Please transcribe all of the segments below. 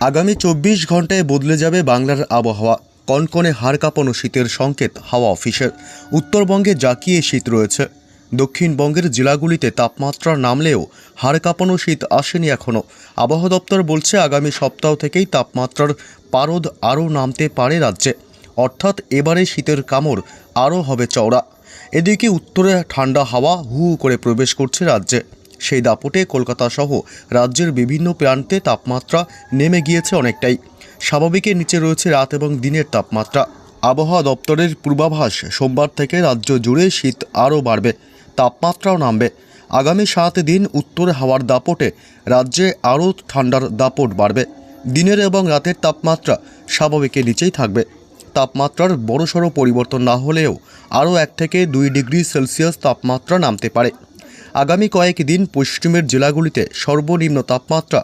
আগামী চব্বিশ ঘন্টায় বদলে যাবে বাংলার আবহাওয়া। কনকনে হাড় কাঁপানো শীতের সংকেত হাওয়া অফিসের। উত্তরবঙ্গে জাকিয়ে শীত রয়েছে। দক্ষিণবঙ্গের জেলাগুলিতে তাপমাত্রা নামলেও হাড় কাঁপানো শীত আসেনি এখনও আবহাওয়া দপ্তর বলছে, আগামী সপ্তাহ থেকেই তাপমাত্রার পারদ আরও নামতে পারে রাজ্যে। অর্থাৎ এবারে শীতের কামড় আরও হবে চওড়া। এদিকে উত্তরে ঠান্ডা হাওয়া হু করে প্রবেশ করছে রাজ্যে। সেই দাপটে কলকাতা সহ রাজ্যের বিভিন্ন প্রান্তে তাপমাত্রা নেমে গিয়েছে অনেকটাই। স্বাভাবিকের নিচে রয়েছে রাত এবং দিনের তাপমাত্রা। আবহাওয়া দপ্তরের পূর্বাভাস, সোমবার থেকে রাজ্য জুড়ে শীত আরও বাড়বে, তাপমাত্রাও নামবে। আগামী সাত দিন উত্তরে হাওয়ার দাপটে রাজ্যে আরও ঠান্ডার দাপট বাড়বে। দিনের এবং রাতের তাপমাত্রা স্বাভাবিকের নিচেই থাকবে। তাপমাত্রার বড়সড় পরিবর্তন না হলেও আরও এক থেকে দুই ডিগ্রি সেলসিয়াস তাপমাত্রা নামতে পারে। আগামী কয়েক দিন পশ্চিমের জেলাগুলিতে সর্বনিম্ন তাপমাত্রা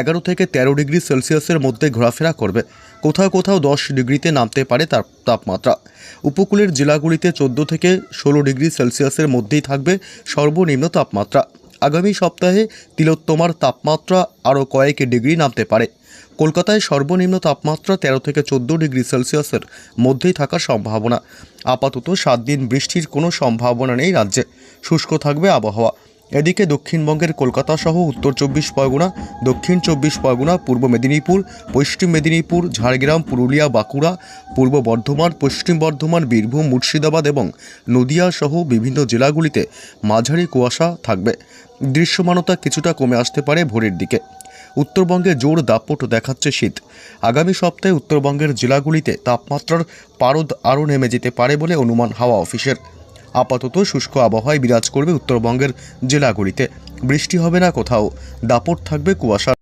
এগারো থেকে তেরো ডিগ্রি সেলসিয়াসের মধ্যে ঘোরাফেরা করবে। কোথাও কোথাও দশ ডিগ্রিতে নামতে পারে তার তাপমাত্রা। উপকূলের জেলাগুলিতে চোদ্দ থেকে ষোলো ডিগ্রি সেলসিয়াসের মধ্যেই থাকবে সর্বনিম্ন তাপমাত্রা। আগামী সপ্তাহে তিলোত্তমার তাপমাত্রা আরও কয়েক ডিগ্রি নামতে পারে। কলকাতায় সর্বনিম্ন তাপমাত্রা তেরো থেকে চোদ্দ ডিগ্রি সেলসিয়াসের মধ্যেই থাকার সম্ভাবনা। আপাতত সাত দিন বৃষ্টির কোনো সম্ভাবনা নেই রাজ্যে। শুষ্ক থাকবে আবহাওয়া। এদিকে দক্ষিণবঙ্গের কলকাতা সহ উত্তর চব্বিশ পরগনা, দক্ষিণ চব্বিশ পরগনা, পূর্ব মেদিনীপুর, পশ্চিম মেদিনীপুর, ঝাড়গ্রাম, পুরুলিয়া, বাঁকুড়া, পূর্ব বর্ধমান, পশ্চিম বর্ধমান, বীরভূম, মুর্শিদাবাদ এবং নদিয়া সহ বিভিন্ন জেলাগুলিতে মাঝারি কুয়াশা থাকবে। দৃশ্যমানতা কিছুটা কমে আসতে পারে ভোরের দিকে। উত্তরবঙ্গে জোর দাপট দেখাচ্ছে শীত। আগামী সপ্তাহে উত্তরবঙ্গের জেলাগুলিতে তাপমাত্রার পারদ আরও নেমে যেতে পারে বলে অনুমান হাওয়া অফিসের। আপাতত শুষ্ক আবহাওয়ায় বিরাজ করবে উত্তরবঙ্গের জেলাগুলিতে। বৃষ্টি হবে না কোথাও। দাপট থাকবে কুয়াশার